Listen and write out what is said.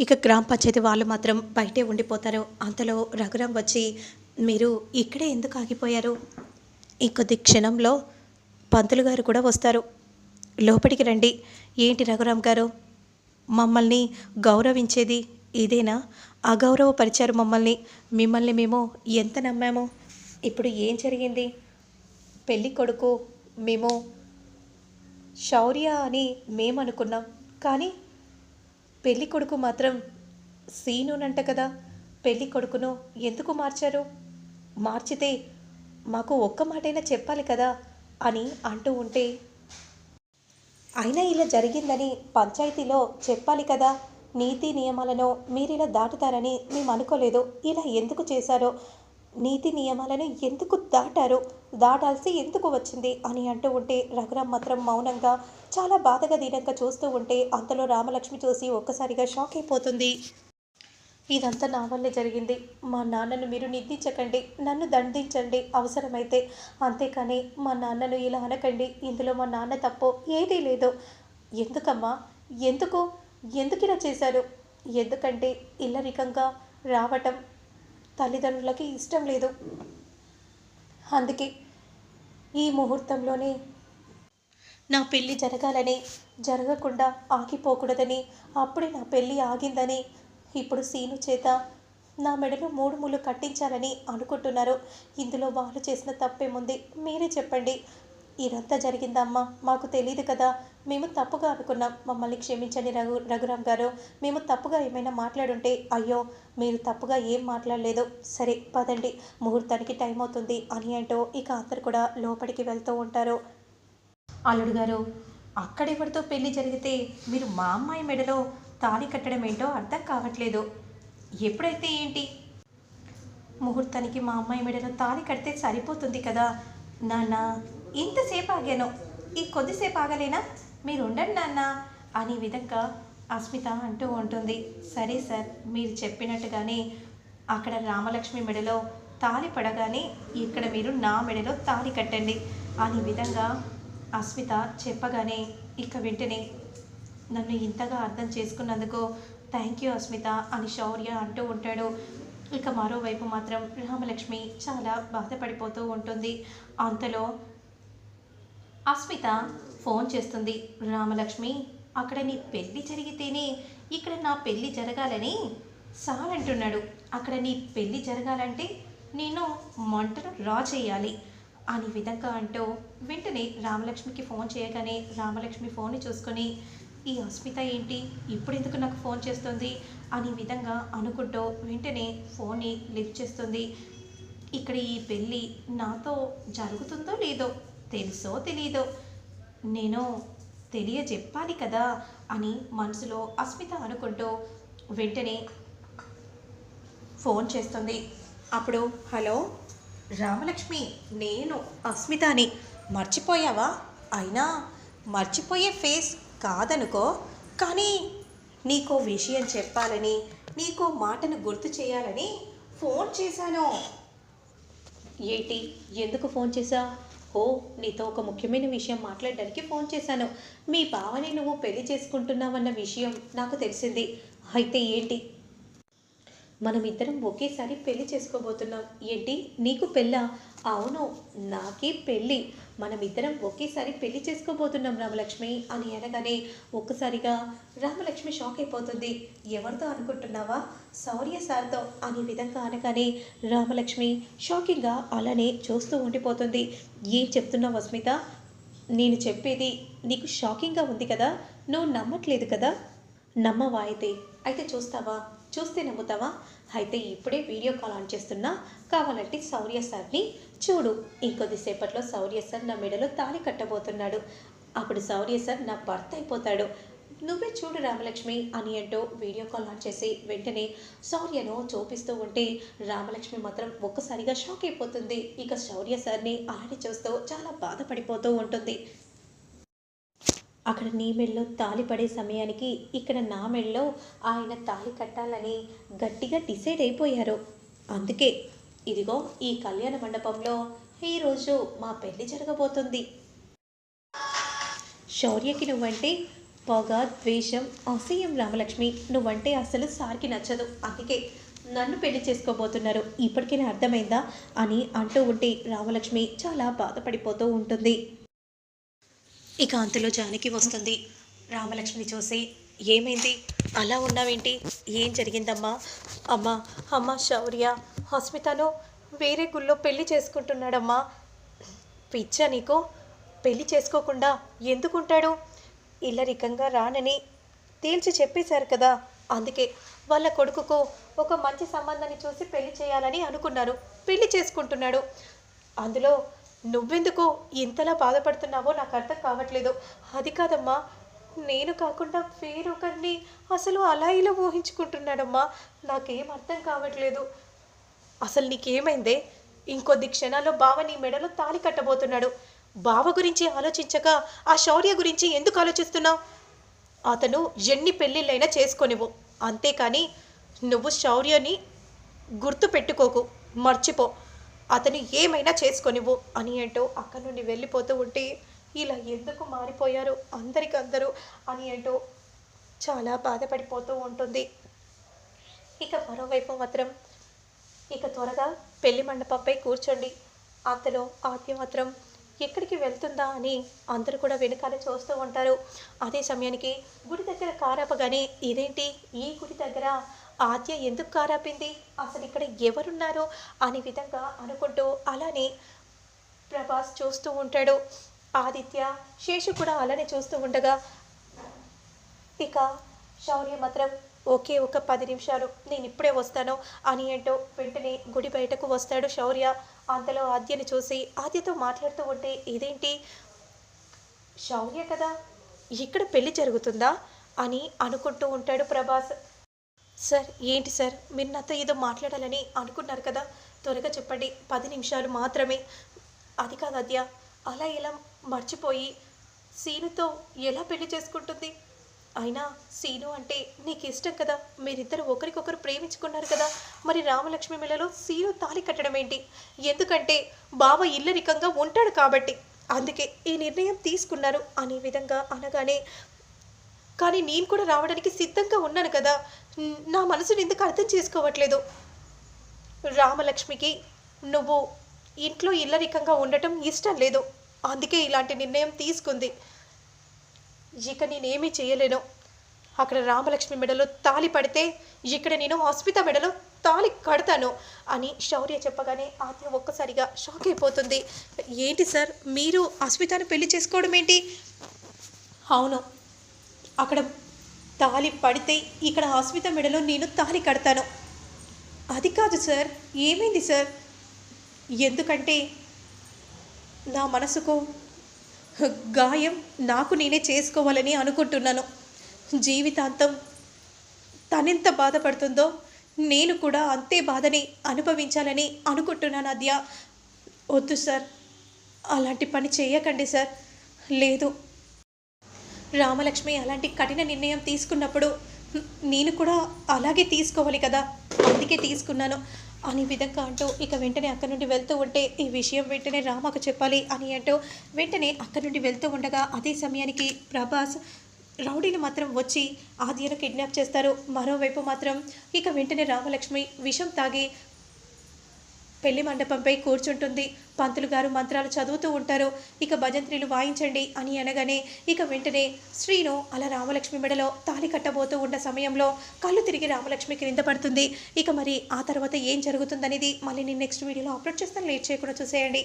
ఇక గ్రామ పంచాయతీ వాళ్ళు మాత్రం బయటే ఉండిపోతారు. అంతలో రఘురాం వచ్చి మీరు ఇక్కడే ఎందుకు ఆగిపోయారు? ఇంకొద్ది క్షణంలో పంతులు గారు కూడా వస్తారు. లోపలికి రండి. ఏంటి రఘురాం గారు? మమ్మల్ని గౌరవించేది ఇదేనా? అగౌరవపరిచారు మమ్మల్ని. మిమ్మల్ని మేము ఎంత నమ్మాము? ఇప్పుడు ఏం జరిగింది? పెళ్ళి కొడుకు మేము శౌర్య అని మేము అనుకున్నాం కానీ పెళ్ళి కొడుకు మాత్రం సీనునంట కదా. పెళ్ళి కొడుకును ఎందుకు మార్చారు? మార్చితే మాకు ఒక్క మాటైనా చెప్పాలి కదా అని అంటూ ఉంటే అయినా ఇలా జరిగిందని పంచాయతీలో చెప్పాలి కదా. నీతి నియమాలను మీరు ఇలా దాటుతారని మేము అనుకోలేదు ఇలా ఎందుకు చేశారో నీతి నియమాలను ఎందుకు దాటారు దాటాల్సి ఎందుకు వచ్చింది అని అంటూ ఉంటే రఘురామ్ మాత్రం మౌనంగా చాలా బాధగా దీనంగా చూస్తూ ఉంటే అంతలో రామలక్ష్మి చూసి ఒక్కసారిగా షాక్ అయిపోతుంది. ఇదంతా నా వల్లే జరిగింది. మా నాన్నను మీరు నిందించకండి నన్ను దండించండి అవసరమైతే. అంతేకాని మా నాన్నను ఇలా అనకండి ఇందులో మా నాన్న తప్పు ఏదీ లేదు. ఎందుకమ్మా? ఎందుకు? ఎందుకు ఇలా చేశారు? ఎందుకంటే ఇల్లరికంగా రావటం తల్లిదండ్రులకి ఇష్టం లేదు. అందుకే ఈ ముహూర్తంలోనే నా పెళ్ళి జరగాలని జరగకుండా ఆగిపోకూడదని అప్పుడే నా పెళ్ళి ఆగిందని ఇప్పుడు సీను చేత నా మెడలో మూడు ముళ్ళు కట్టించాలని అనుకుంటున్నారు ఇందులో వాళ్ళు చేసిన తప్పేముంది మీరే చెప్పండి. ఇదంతా జరిగిందమ్మా. మాకు తెలియదు కదా. మేము తప్పుగా అనుకున్నాం. మమ్మల్ని క్షమించండి రఘు రఘురామ్ గారు. మేము తప్పుగా ఏమైనా మాట్లాడుంటే అయ్యో మీరు తప్పుగా ఏం మాట్లాడలేదు. సరే పదండి. ముహూర్తానికి టైం అవుతుంది. అని అంటూ ఇక అందరు కూడా లోపలికి వెళ్తూ ఉంటారు. అల్లుడు గారు అక్కడెవరితో పెళ్ళి జరిగితే మీరు మా అమ్మాయి మెడలో తాళి కట్టడం ఏంటో అర్థం కావట్లేదు. ఎప్పుడైతే ఏంటి? ముహూర్తానికి మా అమ్మాయి మెడలో తాళి కడితే సరిపోతుంది కదా నాన్న? ఇంతసేపు ఆగాను ఈ కొద్దిసేపు ఆగలేనా మీరు ఉండండి నాన్న అనే విధంగా అస్మిత అంటూ ఉంటుంది. సరే సార్ మీరు చెప్పినట్టుగానే అక్కడ రామలక్ష్మి మెడలో తాళి పడగానే ఇక్కడ మీరు నా మెడలో తాళి కట్టండి అనే విధంగా అస్మిత చెప్పగానే ఇక వెంటనే నన్ను ఇంతగా అర్థం చేసుకున్నందుకు థ్యాంక్ యూ అస్మిత అని శౌర్య అంటూ ఉంటాడు. ఇక మరోవైపు మాత్రం రామలక్ష్మి చాలా బాధపడిపోతూ ఉంటుంది. అంతలో అస్మిత ఫోన్ చేస్తుంది. రామలక్ష్మి అక్కడ నీ పెళ్ళి జరిగితేనే ఇక్కడ నా పెళ్ళి జరగాలని సార్ అంటున్నాడు. అక్కడ నీ పెళ్ళి జరగాలంటే నేను మంటను రా చేయాలి అని విధంగా అంటూ వెంటనే రామలక్ష్మికి ఫోన్ చేయగానే రామలక్ష్మి ఫోన్ని చూసుకొని ఈ అస్మిత ఏంటి? ఇప్పుడు ఎందుకు నాకు ఫోన్ చేస్తుంది? అనే విధంగా అనుకుంటూ వెంటనే ఫోన్ని లిఫ్ట్ చేస్తుంది. ఇక్కడ ఈ పెళ్ళి నాతో జరుగుతుందో లేదో తెలుసో తెలీదో? నేను తెలియజెప్పాలి కదా అని మనసులో అస్మిత అనుకుంటూ వెంటనే ఫోన్ చేస్తుంది. అప్పుడు హలో రామలక్ష్మి నేను అస్మితని మర్చిపోయావా? అయినా మర్చిపోయే ఫేస్ కాదనుకో కానీ నీకో విషయం చెప్పాలని నీకో మాటను గుర్తు చేయాలని ఫోన్ చేశాను. ఏంటి? ఎందుకు ఫోన్ చేశా? ఓ నీతో ఒక ముఖ్యమైన విషయం మాట్లాడడానికి ఫోన్ చేశాను. మీ బావని నువ్వు పెళ్ళి చేసుకుంటున్నావన్న విషయం నాకు తెలిసింది. అయితే ఏంటి? మనం ఇద్దరం ఒకేసారి పెళ్ళి చేసుకోబోతున్నాం. ఏంటి? నీకు పెళ్ళా? అవును నాకే పెళ్ళి. మనం ఇద్దరం ఒకేసారి పెళ్ళి చేసుకోబోతున్నాం రామలక్ష్మి అని అనగానే ఒక్కసారిగా రామలక్ష్మి షాక్ అయిపోతుంది. ఎవరితో అనుకుంటున్నావా? శౌర్య సార్తో అనే విధంగా అనగానే రామలక్ష్మి షాకింగ్గా అలానే చూస్తూ ఉండిపోతుంది. ఏం చెప్తున్నావు అస్మిత నేను చెప్పేది నీకు షాకింగ్గా ఉంది కదా? నువ్వు నమ్మట్లేదు కదా? నమ్మవా అయితే? అయితే చూస్తావా? చూస్తే నమ్ముతావా? అయితే ఇప్పుడే వీడియో కాల్ ఆన్ చేస్తున్నా. కావాలంటే శౌర్య సార్ని చూడు. ఇంకొద్దిసేపట్లో శౌర్య సార్ నా మెడలో తాళి కట్టబోతున్నాడు. అప్పుడు శౌర్య సార్ నా భర్త అయిపోతాడు. నువ్వే చూడు రామలక్ష్మి అని అంటూ వీడియో కాల్ ఆన్ చేసి వెంటనే శౌర్యను చూపిస్తూ ఉంటే రామలక్ష్మి మాత్రం ఒక్కసారిగా షాక్ అయిపోతుంది. ఇక శౌర్య సార్ని అలానే చూస్తూ చాలా బాధపడిపోతూ ఉంటుంది. అక్కడ నీ మెడలో తాలి పడే సమయానికి ఇక్కడ నా మెడలో ఆయన తాలి కట్టాలని గట్టిగా డిసైడ్ అయిపోయారు. అందుకే ఇదిగో ఈ కళ్యాణ మండపంలో ఈరోజు మా పెళ్ళి జరగబోతుంది. శౌర్యకి నువ్వంటే పొగ ద్వేషం అసహ్యం రామలక్ష్మి. నువ్వంటే అసలు సార్కి నచ్చదు. అందుకే నన్ను పెళ్ళి చేసుకోబోతున్నారు. ఇప్పటికైనా అర్థమైందా అని అంటూ ఉంటే రామలక్ష్మి చాలా బాధపడిపోతూ ఉంటుంది. ఇక అంతలో జానకి వస్తుంది. రామలక్ష్మిని చూసి ఏమైంది? అలా ఉన్నావేంటి? ఏం జరిగిందమ్మా? అమ్మా అమ్మ శౌర్య హస్మితను వేరే గుళ్ళో పెళ్ళి చేసుకుంటున్నాడమ్మా. పిచ్చా నీకు? పెళ్ళి చేసుకోకుండా ఎందుకుంటాడు ఇల్లరికంగా రానని తేల్చి చెప్పేశారు కదా. అందుకే వాళ్ళ కొడుకుకు ఒక మంచి సంబంధాన్ని చూసి పెళ్ళి చేయాలని అనుకున్నారు. పెళ్ళి చేసుకుంటున్నాడు. అందులో నువ్వెందుకు ఇంతలా బాధపడుతున్నావో నాకు అర్థం కావట్లేదు. అది కాదమ్మా. నేను కాకుండా వేరొకరిని అసలు అలా ఇలా ఊహించుకుంటున్నాడమ్మా. నాకేం అర్థం కావట్లేదు. అసలు నీకేమైందే? ఇంకొద్ది క్షణాల్లో బావ నీ మెడలో తాళి కట్టబోతున్నాడు. బావ గురించి ఆలోచించక ఆ శౌర్య గురించి ఎందుకు ఆలోచిస్తున్నావు? అతను ఎన్ని పెళ్ళిళ్ళైనా చేసుకొనివు అంతేకాని నువ్వు శౌర్యని గుర్తు పెట్టుకోకు మర్చిపో. అతను ఏమైనా చేసుకొనివ్వు అని అంటూ అక్కడి నుండి వెళ్ళిపోతూ ఉంటే ఇలా ఎందుకు మారిపోయారు అందరికందరూ అని అంటూ చాలా బాధపడిపోతూ ఉంటుంది. ఇక మరోవైపు మాత్రం ఇక త్వరగా పెళ్ళి మండపంపై కూర్చోండి. అంతలో ఆద్య మాత్రం ఎక్కడికి వెళ్తుందా అని అందరూ కూడా వెనకాల చూస్తూ ఉంటారు. అదే సమయానికి గుడి దగ్గర కారాపగానే ఇదేంటి? ఈ గుడి దగ్గర ఆద్య ఎందుకు కారాపింది? అసలు ఇక్కడ ఎవరున్నారు? అనే విధంగా అనుకుంటూ అలానే ప్రభాస్ చూస్తూ ఉంటాడు. ఆదిత్య శేషు కూడా అలానే చూస్తూ ఉండగా ఇక శౌర్య మాత్రం ఓకే ఒక పది నిమిషాలు నేను ఇప్పుడే వస్తాను అని అంటూ వెంటనే గుడి బయటకు వస్తాడు శౌర్య. అంతలో ఆద్యని చూసి ఆద్యతో మాట్లాడుతూ ఉంటే ఇదేంటి? శౌర్య కదా? ఇక్కడ పెళ్ళి జరుగుతుందా? అని అనుకుంటూ ఉంటాడు ప్రభాస్. సార్ ఏంటి సార్? మీరు నాతో ఏదో మాట్లాడాలని అనుకున్నారు కదా? త్వరగా చెప్పండి. పది నిమిషాలు మాత్రమే. అది కాదు అద్య అలా ఇలా మర్చిపోయి సీనుతో ఎలా పెళ్ళి చేసుకుంటుంది? అయినా సీను అంటే నీకు ఇష్టం కదా? మీరిద్దరు ఒకరికొకరు ప్రేమించుకున్నారు కదా? మరి రామలక్ష్మి మెళ్ళలో సీను తాళి కట్టడం ఏంటి? ఎందుకంటే బావ ఇల్లరికంగా ఉంటాడు కాబట్టి. అందుకే ఈ నిర్ణయం తీసుకున్నారు. అనే విధంగా అనగానే కానీ నేను కూడా రావడానికి సిద్ధంగా ఉన్నాను కదా. నా మనసుని ఎందుకు అర్థం చేసుకోవట్లేదు? రామలక్ష్మికి నువ్వు ఇంట్లో ఇల్లరికంగా ఉండటం ఇష్టం లేదు. అందుకే ఇలాంటి నిర్ణయం తీసుకుంది. ఇక నేనేమీ చేయలేను. అక్కడ రామలక్ష్మి మెడలో తాళి పడితే ఇక్కడ నేను హాస్పిటల్ మెడలో తాళి కడతాను అని శౌర్య చెప్పగానే ఆత్మ ఒక్కసారిగా షాక్ అయిపోతుంది. ఏంటి సార్ మీరు అస్మితాను పెళ్ళి చేసుకోవడం ఏంటి? అవును. అక్కడ తాళి పడితే ఇక్కడ ఆస్మిత మెడలో నేను తాళి కడతాను. అది కాదు సార్ ఏమైంది సార్? ఎందుకంటే నా మనసుకు గాయం నాకు నేనే చేసుకోవాలని అనుకుంటున్నాను. జీవితాంతం తనెంత బాధపడుతుందో నేను కూడా అంతే బాధని అనుభవించాలని అనుకుంటున్నాను అద్య. వద్దు సార్ అలాంటి పని చేయకండి సార్. లేదు. రామలక్ష్మి అలాంటి కఠిన నిర్ణయం తీసుకున్నప్పుడు నేను కూడా అలాగే తీసుకోవాలి కదా అందుకే తీసుకున్నాను అనే విధంగా అంటూ ఇక వెంటనే అక్కడి నుండి వెళ్తూ ఉంటే ఈ విషయం వెంటనే రామకు చెప్పాలి అని అంటూ వెంటనే అక్కడి నుండి వెళ్తూ ఉండగా అదే సమయానికి ప్రభాస్ రౌడీలు మాత్రం వచ్చి ఆద్యను కిడ్నాప్ చేస్తారు. మరోవైపు మాత్రం ఇక వెంటనే రామలక్ష్మి విషం తాగి పెళ్ళి మండపంపై కూర్చుంటుంది. పంతులు గారు మంత్రాలు చదువుతూ ఉంటారు. ఇక భజంత్రిలు వాయించండి అని అనగానే ఇక వెంటనే శ్రీను అలా రామలక్ష్మి మెడలో తాలి కట్టబోతూ ఉన్న సమయంలో కళ్ళు తిరిగి రామలక్ష్మి క్రింద పడుతుంది. ఇక మరి ఆ తర్వాత ఏం జరుగుతుందనేది మళ్ళీ నేను నెక్స్ట్ వీడియోలో అప్లోడ్ చేస్తాను. లేట్ చేయకుండా చూసేయండి.